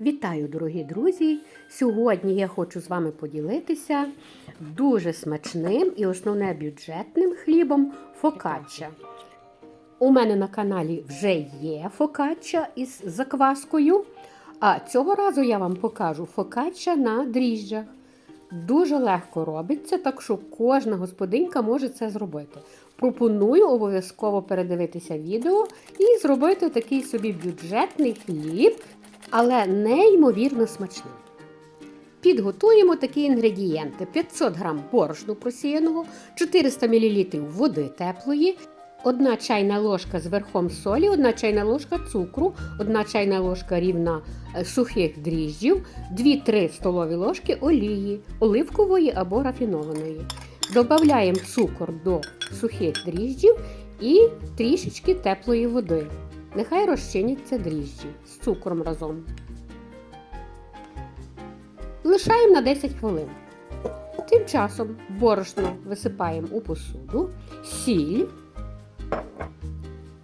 Вітаю, дорогі друзі! Сьогодні я хочу з вами поділитися дуже смачним і основне бюджетним хлібом фокачча. У мене на каналі вже є фокачча із закваскою, а цього разу я вам покажу фокачча на дріжджах. Дуже легко робиться, так що кожна господинька може це зробити. Пропоную обов'язково передивитися відео і зробити такий собі бюджетний хліб, але неймовірно смачний. Підготуємо такі інгредієнти: 500 г борошну просіяного, 400 мл води теплої, 1 чайна ложка з верхом солі, 1 чайна ложка цукру, 1 чайна ложка рівна е, сухих дріжджів, 2-3 столові ложки олії, оливкової або рафінованої. Додаємо цукор до сухих дріжджів і трішечки теплої води. Нехай розчиняться дріжджі з цукром разом. Лишаємо на 10 хвилин. Тим часом борошно висипаємо у посуду, сіль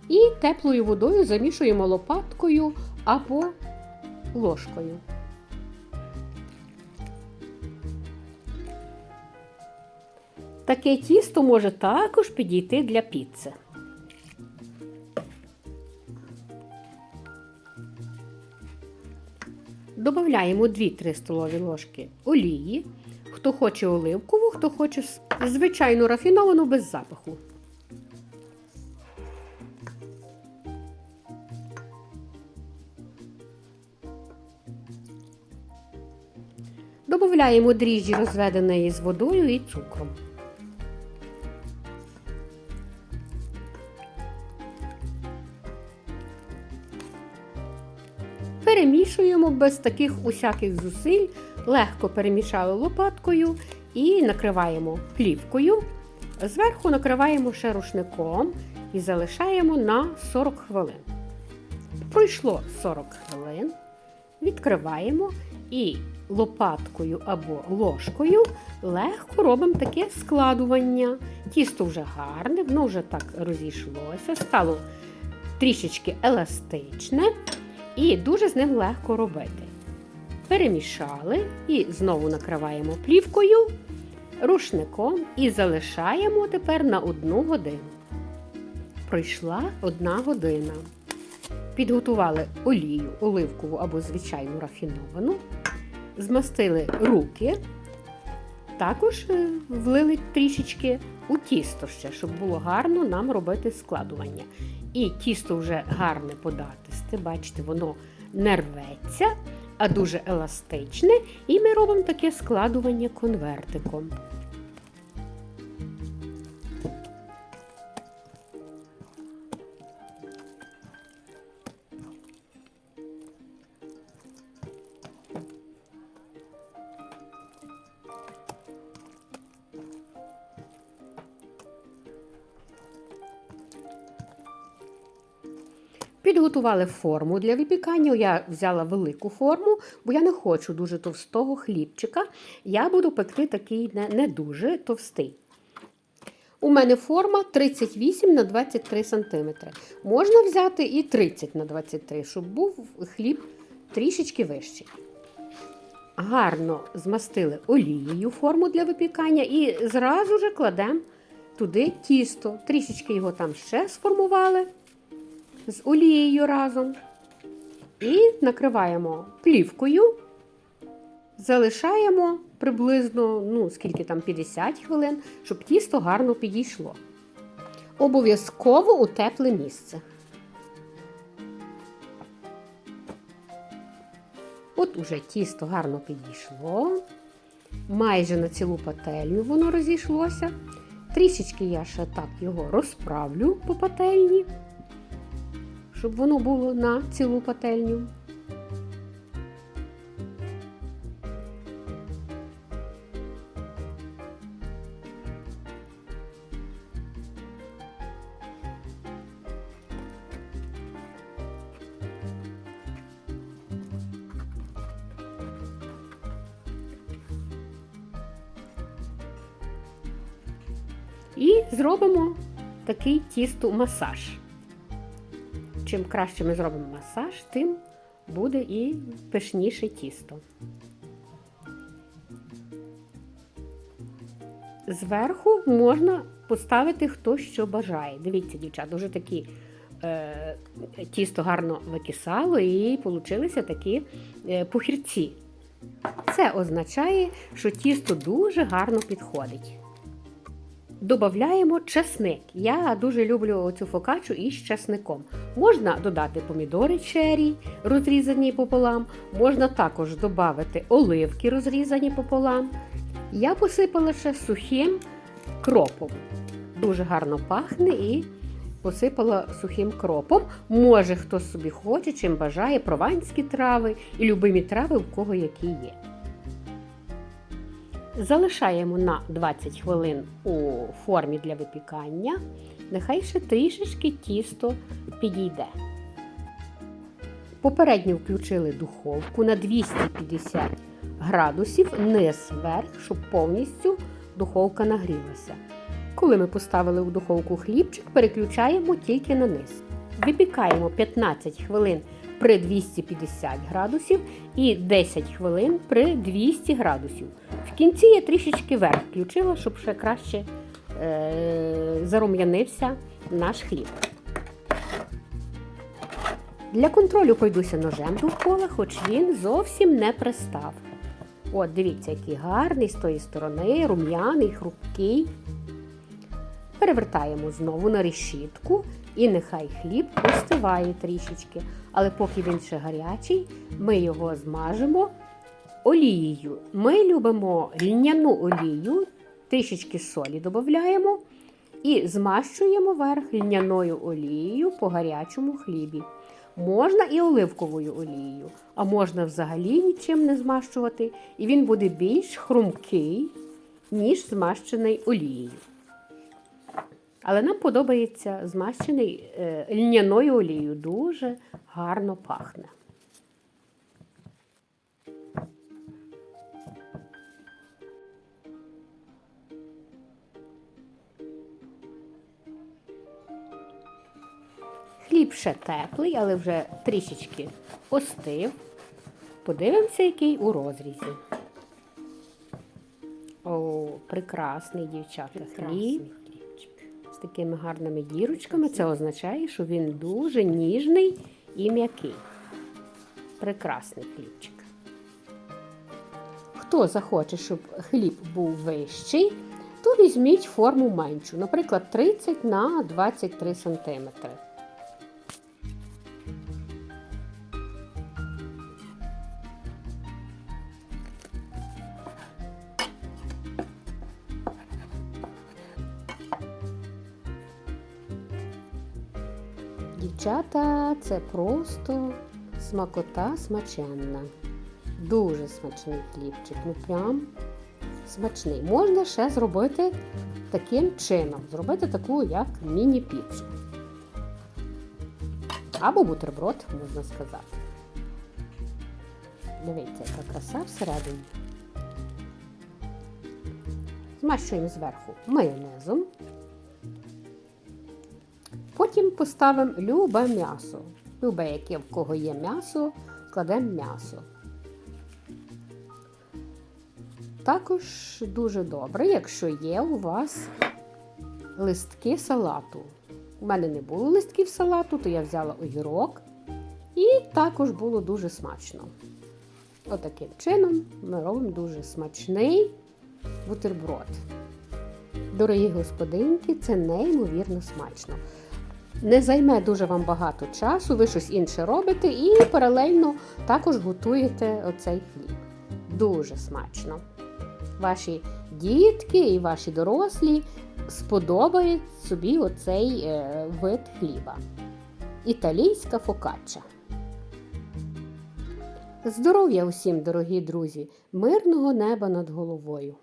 і теплою водою замішуємо лопаткою або ложкою. Таке тісто може також підійти для піци. Додаємо 2-3 столові ложки олії. Хто хоче оливкову, хто хоче звичайну рафіновану без запаху. Додаємо дріжджі розведеної з водою і цукром. Перемішуємо без таких усяких зусиль, легко перемішали лопаткою і накриваємо плівкою. Зверху накриваємо ще рушником і залишаємо на 40 хвилин. Пройшло 40 хвилин, відкриваємо і лопаткою або ложкою легко робимо таке складування. Тісто вже гарне, воно вже так розійшлося, стало трішечки еластичне. І дуже з ним легко робити. Перемішали і знову накриваємо плівкою, рушником і залишаємо тепер на одну годину. Пройшла одна година. Підготували олію, оливкову або звичайну рафіновану, змастили руки, також е, влили трішечки у тісто ще, щоб було гарно нам робити складування. І тісто вже гарне податисте, бачите, воно не рветься, а дуже еластичне. І ми робимо таке складування конвертиком. Підготували форму для випікання. Я взяла велику форму, бо я не хочу дуже товстого хлібчика. Я буду пекти такий не, дуже товстий. У мене форма 38 на 23 см. Можна взяти і 30 на 23 щоб був хліб трішечки вищий. Гарно змастили олією форму для випікання і зразу ж кладемо туди тісто. Трішечки його там ще сформували з олією разом. І накриваємо плівкою, залишаємо приблизно, ну, скільки там, 50 хвилин, щоб тісто гарно підійшло. Обов'язково у тепле місце. От уже тісто гарно підійшло. Майже на цілу пательню воно розійшлося. Трішечки я ще так його розправлю по пательні щоб воно було на цілу пательню. І зробимо такий тісту масаж. Чим краще ми зробимо масаж, тим буде і пишніше тісто. Зверху можна поставити хто що бажає. Дивіться, дівчата, вже такі е, тісто гарно викисало і получилися такі е, пухірці. Це означає, що тісто дуже гарно підходить. Додаємо чесник. Я дуже люблю цю фокачу із чесником. Можна додати помідори черрі, розрізані пополам, можна також додати оливки, розрізані пополам. Я посипала ще сухим кропом. Дуже гарно пахне і посипала сухим кропом. Може, хто собі хоче, чим бажає, прованські трави і любимі трави, у кого які є. Залишаємо на 20 хвилин у формі для випікання. Нехай ще трішечки тісто підійде. Попередньо включили духовку на 250 градусів низ вверх, щоб повністю духовка нагрілася. Коли ми поставили у духовку хлібчик, переключаємо тільки на низ. Випікаємо 15 хвилин при 250 градусів і 10 хвилин при 200 градусів. В кінці я трішечки вверх включила, щоб ще краще е- зарум'янився наш хліб. Для контролю пройдуся ножем довкола, хоч він зовсім не пристав. От, дивіться, який гарний з тої сторони, рум'яний, хрупкий. Перевертаємо знову на решітку і нехай хліб остиває трішечки. Але поки він ще гарячий, ми його змажемо олією. Ми любимо льняну олію, трішечки солі додаємо і змащуємо верх льняною олією по гарячому хлібі. Можна і оливковою олією, а можна взагалі нічим не змащувати, і він буде більш хрумкий, ніж змащений олією. Але нам подобається змащений е, льняною олією. Дуже гарно пахне. Хліб ще теплий, але вже трішечки остив. Подивимося, який у розрізі. О, прекрасний, дівчата, хліб. З такими гарними дірочками. Це означає, що він дуже ніжний і м'який. Прекрасний хлібчик. Хто захоче, щоб хліб був вищий, то візьміть форму меншу, наприклад, 30 на 23 см. Дівчата, це просто смакота смаченна. Дуже смачний хлібчик. Ну прям смачний. Можна ще зробити таким чином. Зробити таку, як міні-піцу. Або бутерброд, можна сказати. Дивіться, яка краса всередині. Змащуємо зверху майонезом. Потім поставимо любе м'ясо. Любе, яке в кого є м'ясо, кладемо м'ясо. Також дуже добре, якщо є у вас листки салату. У мене не було листків салату, то я взяла огірок. І також було дуже смачно. Отаким чином ми робимо дуже смачний бутерброд. Дорогі господинки, це неймовірно смачно. Не займе дуже вам багато часу, ви щось інше робите і паралельно також готуєте оцей хліб. Дуже смачно. Ваші дітки і ваші дорослі сподобають собі оцей е, вид хліба. Італійська фокачча. Здоров'я усім, дорогі друзі! Мирного неба над головою!